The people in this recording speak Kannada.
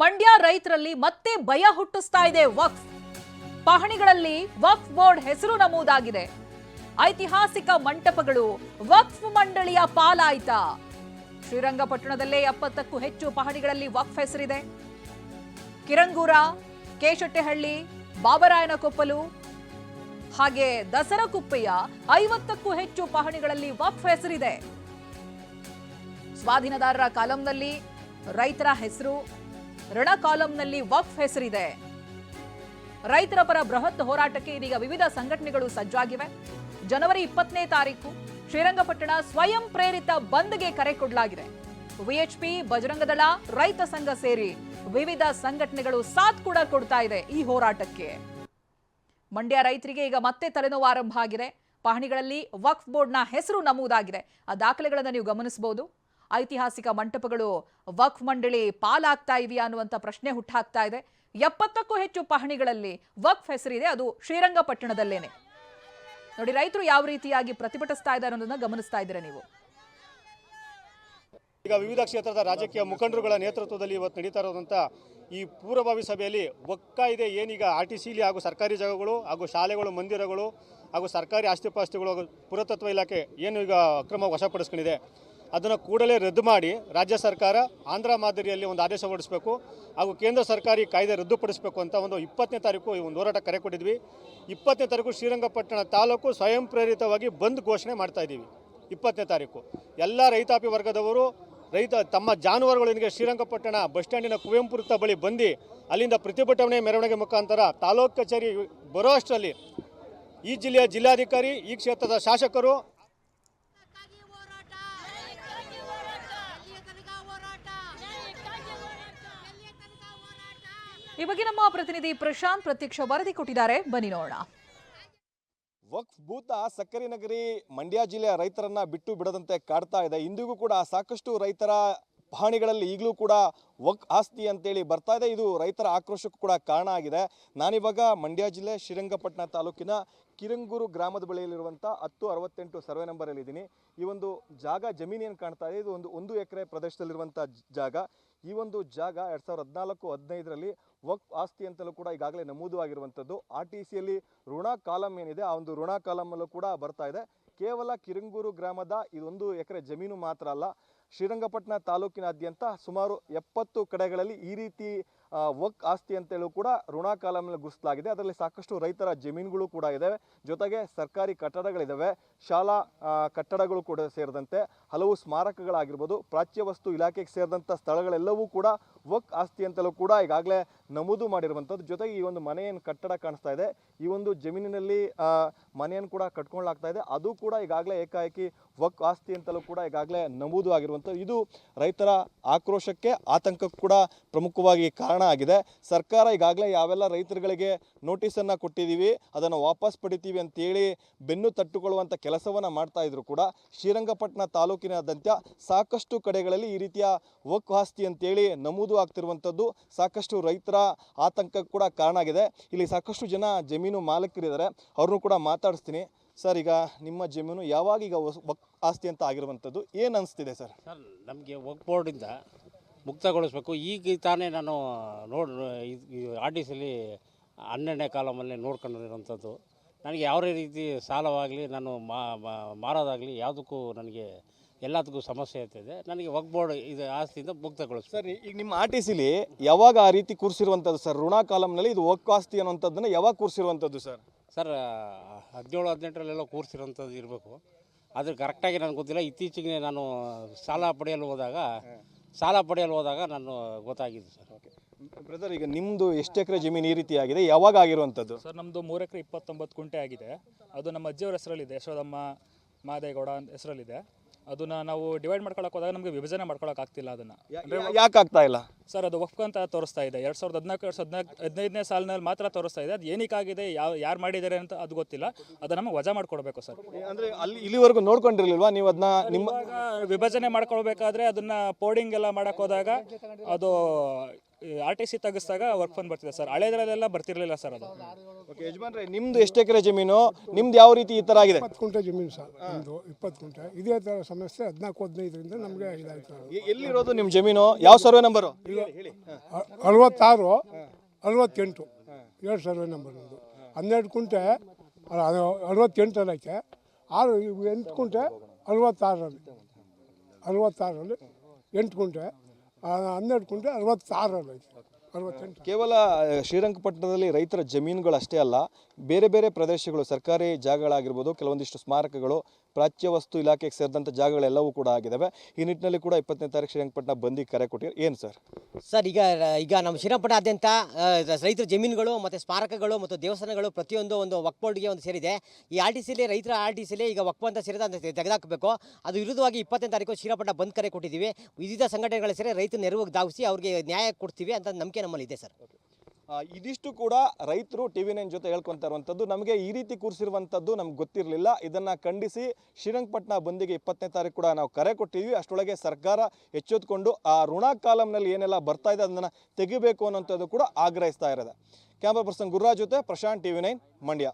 ಮಂಡ್ಯ ರೈತರಲ್ಲಿ ಮತ್ತೆ ಭಯ ಹುಟ್ಟಿಸ್ತಾ ಇದೆ ವಕ್ಫ್. ಪಹಣಿಗಳಲ್ಲಿ ವಕ್ಫ್ ಬೋರ್ಡ್ ಹೆಸರು ನಮೂದಾಗಿದೆ. ಐತಿಹಾಸಿಕ ಮಂಟಪಗಳು ವಕ್ಫ್ ಮಂಡಳಿಯ ಪಾಲಾಯಿತ. ಶ್ರೀರಂಗಪಟ್ಟಣದಲ್ಲೇ ಎಪ್ಪತ್ತಕ್ಕೂ ಹೆಚ್ಚು ಪಹಣಿಗಳಲ್ಲಿ ವಕ್ಫ್ ಹೆಸರಿದೆ. ಕಿರಂಗೂರ, ಕೇಶಟ್ಟೆಹಳ್ಳಿ, ಬಾಬರಾಯನಕೊಪ್ಪಲು ಹಾಗೆ ದಸರಕುಪ್ಪೆಯ ಐವತ್ತಕ್ಕೂ ಹೆಚ್ಚು ಪಹಣಿಗಳಲ್ಲಿ ವಕ್ಫ್ ಹೆಸರಿದೆ. ಸ್ವಾಧೀನದಾರರ ಕಾಲಂನಲ್ಲಿ ರೈತರ ಹೆಸರು ಋಣ ಕಾಲಂನಲ್ಲಿ ವಕ್ಫ್ ಹೆಸರಿದೆ. ರೈತರ ಪರ ಬೃಹತ್ ಹೋರಾಟಕ್ಕೆ ಇದೀಗ ವಿವಿಧ ಸಂಘಟನೆಗಳು ಸಜ್ಜಾಗಿವೆ. ಜನವರಿ ಇಪ್ಪತ್ತನೇ ತಾರೀಕು ಶ್ರೀರಂಗಪಟ್ಟಣ ಸ್ವಯಂ ಪ್ರೇರಿತ ಬಂದ್ಗೆ ಕರೆ ಕೊಡಲಾಗಿದೆ. ವಿಎಚ್ಪಿ ಬಜರಂಗದಳ ರೈತ ಸಂಘ ಸೇರಿ ವಿವಿಧ ಸಂಘಟನೆಗಳು ಸಾಥ್ ಕೂಡ ಕೊಡ್ತಾ ಇದೆ ಈ ಹೋರಾಟಕ್ಕೆ. ಮಂಡ್ಯ ರೈತರಿಗೆ ಈಗ ಮತ್ತೆ ತಲೆನೋವು ಆರಂಭ ಆಗಿದೆ. ಪಹಣಿಗಳಲ್ಲಿ ವಕ್ಫ್ ಬೋರ್ಡ್ನ ಹೆಸರು ನಮೂದಾಗಿದೆ. ಆ ದಾಖಲೆಗಳನ್ನು ನೀವು ಗಮನಿಸಬಹುದು. ಐತಿಹಾಸಿಕ ಮಂಟಪಗಳು ವಕ್ಫ್ ಮಂಡಳಿ ಪಾಲಾಗ್ತಾ ಇವೆಯಾ ಅನ್ನುವಂಥ ಪ್ರಶ್ನೆ ಹುಟ್ಟಾಗ್ತಾ ಇದೆ. ಎಪ್ಪತ್ತಕ್ಕೂ ಹೆಚ್ಚು ಪಹಣಿಗಳಲ್ಲಿ ವಕ್ಫ್ ಹೆಸರಿದೆ. ಅದು ಶ್ರೀರಂಗಪಟ್ಟಣದಲ್ಲೇನೆ. ನೋಡಿ, ರೈತರು ಯಾವ ರೀತಿಯಾಗಿ ಪ್ರತಿಭಟಿಸ್ತಾ ಇದ್ದಾರೆ ಅನ್ನೋದನ್ನ ಗಮನಿಸ್ತಾ ಇದ್ದೀರಾ ನೀವು? ಈಗ ವಿವಿಧ ಕ್ಷೇತ್ರದ ರಾಜಕೀಯ ಮುಖಂಡರುಗಳ ನೇತೃತ್ವದಲ್ಲಿ ಇವತ್ತು ನಡೀತಾ ಇರೋದಂಥ ಈ ಪೂರ್ವಭಾವಿ ಸಭೆಯಲ್ಲಿ ಒಕ್ಕಾಯ್ದೆ ಏನೀಗ ಆರ್ ಟಿ ಸಿಲಿ ಹಾಗೂ ಸರ್ಕಾರಿ ಜಾಗಗಳು ಹಾಗೂ ಶಾಲೆಗಳು, ಮಂದಿರಗಳು ಹಾಗೂ ಸರ್ಕಾರಿ ಆಸ್ತಿಪಾಸ್ತಿಗಳು ಹಾಗೂ ಪುರಾತತ್ವ ಇಲಾಖೆ ಏನು ಈಗ ಅಕ್ರಮ ವಶಪಡಿಸ್ಕೊಂಡಿದೆ. ಅದನ್ನು ಕೂಡಲೇ ರದ್ದು ಮಾಡಿ ರಾಜ್ಯ ಸರ್ಕಾರ ಆಂಧ್ರ ಮಾದರಿಯಲ್ಲಿ ಒಂದು ಆದೇಶ ಹೊರಡಿಸಬೇಕು ಹಾಗೂ ಕೇಂದ್ರ ಸರ್ಕಾರಿ ಕಾಯ್ದೆ ರದ್ದುಪಡಿಸಬೇಕು ಅಂತ ಒಂದು ಇಪ್ಪತ್ತನೇ ತಾರೀಕು ಈ ಒಂದು ಹೋರಾಟ ಕರೆ ಕೊಟ್ಟಿದ್ವಿ. ಇಪ್ಪತ್ತನೇ ತಾರೀಕು ಶ್ರೀರಂಗಪಟ್ಟಣ ತಾಲೂಕು ಸ್ವಯಂ ಪ್ರೇರಿತವಾಗಿ ಬಂದ್ ಘೋಷಣೆ ಮಾಡ್ತಾ ಇದ್ದೀವಿ. ಇಪ್ಪತ್ತನೇ ತಾರೀಕು. ಎಲ್ಲ ರೈತಾಪಿ ವರ್ಗದವರು, ರೈತ ತಮ್ಮ ಜಾನುವಾರುಗಳೊಂದಿಗೆ ಶ್ರೀರಂಗಪಟ್ಟಣ ಬಸ್ ಸ್ಟ್ಯಾಂಡಿನ ಕುವೆಂಪು ವೃತ್ತ ಬಳಿ ಬಂದು ಅಲ್ಲಿಂದ ಪ್ರತಿಭಟನೆ ಮೆರವಣಿಗೆ ಮುಖಾಂತರ ತಾಲೂಕು ಕಚೇರಿ ಬರೋ ಅಷ್ಟರಲ್ಲಿ ಈ ಜಿಲ್ಲೆಯ ಜಿಲ್ಲಾಧಿಕಾರಿ, ಈ ಕ್ಷೇತ್ರದ ಶಾಸಕರು ಈ ಬಗ್ಗೆ ನಮ್ಮ ಪ್ರತಿನಿಧಿ ಪ್ರಶಾಂತ್ ಪ್ರತ್ಯಕ್ಷ ವರದಿ ಕೊಟ್ಟಿದ್ದಾರೆ. ಬನ್ನಿ ನೋಡೋಣ. ವಕ್ಫ್ ಭೂತ ಸಕ್ಕರೆ ನಗರಿ ಮಂಡ್ಯ ಜಿಲ್ಲೆಯ ರೈತರನ್ನ ಬಿಟ್ಟು ಬಿಡದಂತೆ ಕಾಡ್ತಾ ಇದೆ. ಇಂದಿಗೂ ಕೂಡ ಸಾಕಷ್ಟು ರೈತರ ಪಹಣಿಗಳಲ್ಲಿ ಈಗಲೂ ಕೂಡ ವಕ್ ಆಸ್ತಿ ಅಂತೇಳಿ ಬರ್ತಾ ಇದೆ. ಇದು ರೈತರ ಆಕ್ರೋಶಕ್ಕೂ ಕೂಡ ಕಾರಣ ಆಗಿದೆ. ನಾನಿವಾಗ ಮಂಡ್ಯ ಜಿಲ್ಲೆ ಶ್ರೀರಂಗಪಟ್ಟಣ ತಾಲೂಕಿನ ಕಿರಂಗೂರು ಗ್ರಾಮದ ಬಳಿಯಲ್ಲಿರುವಂಥ ಹತ್ತು ಅರವತ್ತೆಂಟು ಸರ್ವೆ ನಂಬರಲ್ಲಿ ಇದ್ದೀನಿ. ಈ ಒಂದು ಜಾಗ ಜಮೀನು ಏನು ಕಾಣ್ತಾ ಇದೆ? ಇದು ಒಂದು ಒಂದು ಎಕರೆ ಪ್ರದೇಶದಲ್ಲಿರುವಂಥ ಜಾಗ. ಈ ಒಂದು ಜಾಗ ಎರಡು ಸಾವಿರದ ಹದಿನಾಲ್ಕು ಹದಿನೈದರಲ್ಲಿ ವಕ್ಫ್ ಆಸ್ತಿ ಅಂತಲೂ ಕೂಡ ಈಗಾಗಲೇ ನಮೂದು ಆಗಿರುವಂಥದ್ದು ಆರ್ ಟಿ ಸಿಯಲ್ಲಿ ಋಣ ಕಾಲಮ್ ಏನಿದೆ, ಆ ಒಂದು ಋಣ ಕಾಲಮಲ್ಲೂ ಕೂಡ ಬರ್ತಾ ಇದೆ. ಕೇವಲ ಕಿರಂಗೂರು ಗ್ರಾಮದ ಇದೊಂದು ಎಕರೆ ಜಮೀನು ಮಾತ್ರ ಅಲ್ಲ ಶ್ರೀರಂಗಪಟ್ಟಣ ತಾಲೂಕಿನಾದ್ಯಂತ ಸುಮಾರು ಎಪ್ಪತ್ತು ಕಡೆಗಳಲ್ಲಿ ಈ ರೀತಿ ವಕ್ ಆಸ್ತಿ ಅಂತೇಳಿ ಕೂಡ ಋಣ ಕಾಲಮಲ್ಲಿ ಗುರುಸಲಾಗಿದೆ ಅದರಲ್ಲಿ ಸಾಕಷ್ಟು ರೈತರ ಜಮೀನುಗಳು ಕೂಡ ಇದ್ದಾವೆ ಜೊತೆಗೆ ಸರ್ಕಾರಿ ಕಟ್ಟಡಗಳಿದ್ದಾವೆ ಶಾಲಾ ಕಟ್ಟಡಗಳು ಕೂಡ ಸೇರಿದಂತೆ ಹಲವು ಸ್ಮಾರಕಗಳಾಗಿರ್ಬೋದು, ಪ್ರಾಚ್ಯ ವಸ್ತು ಇಲಾಖೆಗೆ ಸೇರಿದಂಥ ಸ್ಥಳಗಳೆಲ್ಲವೂ ಕೂಡ ವಕ್ ಆಸ್ತಿ ಅಂತಲೂ ಕೂಡ ಈಗಾಗಲೇ ನಮೂದು ಮಾಡಿರುವಂಥದ್ದು. ಜೊತೆಗೆ ಈ ಒಂದು ಮನೆಯನ್ನು ಕಟ್ಟಡ ಕಾಣಿಸ್ತಾ ಇದೆ. ಈ ಒಂದು ಜಮೀನಿನಲ್ಲಿ ಮನೆಯನ್ನು ಕೂಡ ಕಟ್ಕೊಳ್ಳಾಗ್ತಾ ಇದೆ. ಅದು ಕೂಡ ಈಗಾಗಲೇ ಏಕಾಏಕಿ ವಕ್ ಆಸ್ತಿ ಅಂತಲೂ ಕೂಡ ಈಗಾಗಲೇ ನಮೂದು ಆಗಿರುವಂಥದ್ದು. ಇದು ರೈತರ ಆಕ್ರೋಶಕ್ಕೆ ಆತಂಕಕ್ಕೂ ಕೂಡ ಪ್ರಮುಖವಾಗಿ ಕಾರಣ ಆಗಿದೆ. ಸರ್ಕಾರ ಈಗಾಗಲೇ ಯಾವೆಲ್ಲ ರೈತರುಗಳಿಗೆ ನೋಟಿಸನ್ನು ಕೊಟ್ಟಿದ್ದೀವಿ, ಅದನ್ನು ವಾಪಸ್ ಪಡಿತೀವಿ ಅಂತೇಳಿ ಬೆನ್ನು ತಟ್ಟುಕೊಳ್ಳುವಂಥ ಕೆಲಸವನ್ನು ಮಾಡ್ತಾ ಇದ್ರು ಕೂಡ ಶ್ರೀರಂಗಪಟ್ಟಣ ತಾಲೂಕಿನಾದ್ಯಂತ ಸಾಕಷ್ಟು ಕಡೆಗಳಲ್ಲಿ ಈ ರೀತಿಯ ವಕ್ ಆಸ್ತಿ ಅಂತೇಳಿ ನಮೂದು ಆಗ್ತಿರುವಂಥದ್ದು ಸಾಕಷ್ಟು ರೈತರ ಆತಂಕಕ್ಕೆ ಕೂಡ ಕಾರಣ ಆಗಿದೆ. ಇಲ್ಲಿ ಸಾಕಷ್ಟು ಜನ ಜಮೀನು ಮಾಲೀಕರಿದ್ದಾರೆ. ಅವ್ರನ್ನೂ ಕೂಡ ಮಾತಾಡಿಸ್ತೀನಿ. ಸರ್ ಈಗ ನಿಮ್ಮ ಜಮೀನು ಯಾವಾಗ ಈಗ ವಸ್- ವಕ್ ಆಸ್ತಿ ಅಂತ ಆಗಿರುವಂಥದ್ದು? ಏನು ಅನಿಸ್ತಿದೆ ಸರ್? ಸರ್ ನಮಗೆ ವಕ್ ಬೋರ್ಡಿಂದ ಮುಕ್ತಗೊಳಿಸ್ಬೇಕು. ಈಗ ತಾನೇ ನಾನು ನೋಡ್ ಆರ್ ಟಿ ಸಿಲಿ ಹನ್ನೆರಡನೇ ಕಾಲಮಲ್ಲಿ ನೋಡ್ಕೊಂಡಿರೋಂಥದ್ದು ನನಗೆ ಯಾವುದೇ ರೀತಿ ಸಾಲವಾಗಲಿ ನಾನು ಮಾ ಮಾ- ಮಾರೋದಾಗಲಿ ಯಾವುದಕ್ಕೂ ನನಗೆ ಎಲ್ಲದಕ್ಕೂ ಸಮಸ್ಯೆ ಆಗ್ತಿದೆ ನನಗೆ ವಕ್ ಬೋರ್ಡ್ ಇದು ಆಸ್ತಿಯಿಂದ ಮುಕ್ತಗೊಳಿಸ್ಬೇಕು. ಸರ್ ಈಗ ನಿಮ್ಮ ಆರ್ ಟಿ ಸಿಲಿ ಯಾವಾಗ ಆ ರೀತಿ ಕೂರಿಸಿರುವಂಥದ್ದು ಸರ್? ಋಣ ಕಾಲಮ್ನಲ್ಲಿ ಇದು ವಕ್ ಆಸ್ತಿ ಅನ್ನುವಂಥದ್ದನ್ನ ಯಾವಾಗ ಕೂರಿಸಿರುವಂಥದ್ದು ಸರ್? ಸರ್ ಹದಿನೇಳು ಹದಿನೆಂಟರಲ್ಲೆಲ್ಲ ಕೂರಿಸಿರೋಂಥದ್ದು ಇರಬೇಕು. ಆದರೆ ಕರೆಕ್ಟಾಗಿ ನನಗೆ ಗೊತ್ತಿಲ್ಲ. ಇತ್ತೀಚೆಗೆ ನಾನು ಸಾಲ ಪಡೆಯಲು ಹೋದಾಗ ಸಾಲ ಪಡೆಯಲು ಹೋದಾಗ ನಾನು ಗೊತ್ತಾಗಿದ್ದು ಸರ್. ಓಕೆ. ಬ್ರದರ್ ಈಗ ನಿಮ್ಮದು ಎಷ್ಟು ಎಕರೆ ಜಮೀನು ಈ ರೀತಿ ಆಗಿದೆ? ಯಾವಾಗ ಆಗಿರುವಂಥದ್ದು? ಸರ್ ನಮ್ಮದು ಮೂರು ಎಕರೆ ಇಪ್ಪತ್ತೊಂಬತ್ತು ಕುಂಟೆ ಆಗಿದೆ. ಅದು ನಮ್ಮ ಅಜ್ಜಿಯವ್ರ ಹೆಸರಲ್ಲಿದೆ. ಯಶೋದಮ್ಮ ಮಾದೇಗೌಡ ಅಂತ ಹೆಸರಲ್ಲಿದೆ. ಅದನ್ನ ನಾವು ಡಿವೈಡ್ ಮಾಡ್ಕೊಳಕ್ ಹೋದಾಗ ನಮಗೆ ವಿಭಜನೆ ಮಾಡ್ಕೊಳಕ್ ಆಗ್ತಿಲ್ಲ ಅದನ್ನ. ಯಾಕೆ ಆಗ್ತಾ ಇಲ್ಲ? ಸರ್ ಅದು ಒಫ್ ಅಂತ ತೋರಿಸ್ತಾ ಇದೆ. ಎರಡ್ ಸಾವಿರದ ಹದಿನಾಲ್ಕು ಎರಡ್ ಸಾವಿರದ ಹದಿನಾಲ್ಕು ಹದಿನೈದನೇ ಸಾಲಿನಲ್ಲಿ ಮಾತ್ರ ತೋರಿಸ್ತಾ ಇದೆ. ಅದು ಏನಕ್ಕಾಗಿದೆ ಯಾವ ಯಾರು ಮಾಡಿದ್ದಾರೆ ಅಂತ ಅದು ಗೊತ್ತಿಲ್ಲ. ಅದನ್ನ ನಮಗೆ ವಜಾ ಮಾಡ್ಕೊಡ್ಬೇಕು ಸರ್. ಅಂದ್ರೆ ಅಲ್ಲಿ ಇಲ್ಲಿವರೆಗೂ ನೋಡ್ಕೊಂಡಿರ್ಲಿಲ್ವಾ ನೀವು ಅದನ್ನ ನಿಮ್ಮ ವಿಭಜನೆ ಮಾಡ್ಕೊಳ್ಬೇಕಾದ್ರೆ ಅದನ್ನ ಪೋಡಿಂಗ್ ಎಲ್ಲ ಮಾಡಕ್ ಹೋದಾಗ ಅದು ಆರ್ ಟಿ ಸಿ ತೆಗಿಸಿದಾಗ ವರ್ಕ್ ಫಂಡ್ ಬರ್ತಿದೆ ಸರ್ ಹಳೆದ್ರಲ್ಲೆಲ್ಲ ಬರ್ತಿರಲಿಲ್ಲ ಸರ್ ಅದು. ಓಕೆ ಯಜಮಾನ್ರೆ ನಿಮ್ದು ಎಷ್ಟು ಎಕರೆ ಜಮೀನು? ನಿಮ್ದು ಯಾವ ರೀತಿ ಈ ಥರ ಆಗಿದೆ? ಇಪ್ಪತ್ತು ಕುಂಟೆ ಜಮೀನು ಸರ್ ನಿಮ್ಮದು ಇಪ್ಪತ್ತು ಕುಂಟೆ ಇದೇ ಥರ ಸಮಸ್ಯೆ ಹದಿನಾಲ್ಕು ಹದಿನೈದರಿಂದ ನಮಗೆ ಇದಾಯ್ತು ಎ- ಎಲ್ಲಿರೋದು ನಿಮ್ಮ ಜಮೀನು? ಯಾವ ಸರ್ವೆ ನಂಬರು? ಅರವತ್ತಾರು ಅರವತ್ತೆಂಟು. ಎರಡು ಸರ್ವೆ ನಂಬರ್ ನಮ್ಮದು ಹನ್ನೆರಡು ಕುಂಟೆ ಅಲ್ಲ, ಅದು ಅರವತ್ತೆಂಟರಲ್ಲಿ ಐತೆ. ಆರು ಇವು ಎಂಟು ಕುಂಟೆ ಅರವತ್ತಾರರಲ್ಲಿ. ಅರವತ್ತಾರರಲ್ಲಿ ಎಂಟು ಕುಂಟೆ ಹನ್ನೆರಡು ಅರವತ್ತಾರರಲ್ಲಿ ಐತೆ. ಅರವತ್ತೆಂಟು. ಕೇವಲ ಶ್ರೀರಂಗಪಟ್ಟಣದಲ್ಲಿ ರೈತರ ಜಮೀನುಗಳು ಅಷ್ಟೇ ಅಲ್ಲ, ಬೇರೆ ಬೇರೆ ಪ್ರದೇಶಗಳು, ಸರ್ಕಾರಿ ಜಾಗಗಳಾಗಿರ್ಬೋದು, ಕೆಲವೊಂದಿಷ್ಟು ಸ್ಮಾರಕಗಳು ಪ್ರಾಚ್ಯ ವಸ್ತು ಇಲಾಖೆಗೆ ಸೇರಿದಂಥ ಜಾಗಗಳೆಲ್ಲವೂ ಕೂಡ ಆಗಿದ್ದಾವೆ ಈ ನಿಟ್ಟಿನಲ್ಲಿ ಕೂಡ ಇಪ್ಪತ್ತನೇ ತಾರೀಕು ಶ್ರೀರಂಗಪಟ್ಟಣ ಬಂದಿ ಕರೆ ಕೊಟ್ಟಿರೋ ಏನು ಸರ್? ಸರ್ ಈಗ ಈಗ ನಮ್ಮ ಶ್ರೀರಂಗಪಟ್ಟಣಾದ್ಯಂತ ರೈತರ ಜಮೀನುಗಳು ಮತ್ತು ಸ್ಮಾರಕಗಳು ಮತ್ತು ದೇವಸ್ಥಾನಗಳು ಪ್ರತಿಯೊಂದು ಒಂದು ವಕ್ ಬೋರ್ಡ್ಗೆ ಒಂದು ಸೇರಿದೆ. ಈ ಆರ್ ಟಿ ಸಿಲಿ ರೈತರ ಆರ್ ಟಿ ಸಿಲಿ ಈಗ ವಕ್ಫ್ ಅಂತ ಸೇರಿದ ಅಂತ ತೆಗೆದಾಕಬೇಕು. ಅದು ವಿರುದ್ಧವಾಗಿ ಇಪ್ಪತ್ತನೇ ತಾರೀಕು ಶ್ರೀರಂಗಪಟ್ಟಣ ಬಂದ್ ಕರೆ ಕೊಟ್ಟಿದ್ದೀವಿ. ವಿವಿಧ ಸಂಘಟನೆಗಳ ಸೇರಿ ರೈತ ನೆರವಿಗೆ ಧಾವಿಸಿ ಅವ್ರಿಗೆ ನ್ಯಾಯ ಕೊಡ್ತೀವಿ ಅಂತ ನಂಬಿಕೆ ನಮ್ಮಲ್ಲಿ ಇದೆ ಸರ್ ಇದಿಷ್ಟು ಕೂಡ ರೈತರು ಟಿ ವಿ ನೈನ್ ಜೊತೆ ಹೇಳ್ಕೊಂತ ಇರುವಂಥದ್ದು. ನಮಗೆ ಈ ರೀತಿ ಕೂರಿಸಿರುವಂಥದ್ದು ನಮ್ಗೆ ಗೊತ್ತಿರಲಿಲ್ಲ. ಇದನ್ನು ಖಂಡಿಸಿ ಶ್ರೀರಂಗಪಟ್ಟಣ ಬಂದಿಗೆ ಇಪ್ಪತ್ತನೇ ತಾರೀಕು ಕೂಡ ನಾವು ಕರೆ ಕೊಟ್ಟಿದ್ವಿ. ಅಷ್ಟರೊಳಗೆ ಸರ್ಕಾರ ಎಚ್ಚೆತ್ಕೊಂಡು ಆ ಋಣ ಕಾಲಂನಲ್ಲಿ ಏನೆಲ್ಲ ಬರ್ತಾ ಇದೆ ಅದನ್ನು ತೆಗಿಬೇಕು ಅನ್ನೋಂಥದ್ದು ಕೂಡ ಆಗ್ರಹಿಸ್ತಾ ಇರೋದು. ಕ್ಯಾಮ್ರಾ ಪರ್ಸನ್ ಗುರುರಾಜ್ ಜೊತೆ Prashanth T V nine Mandya.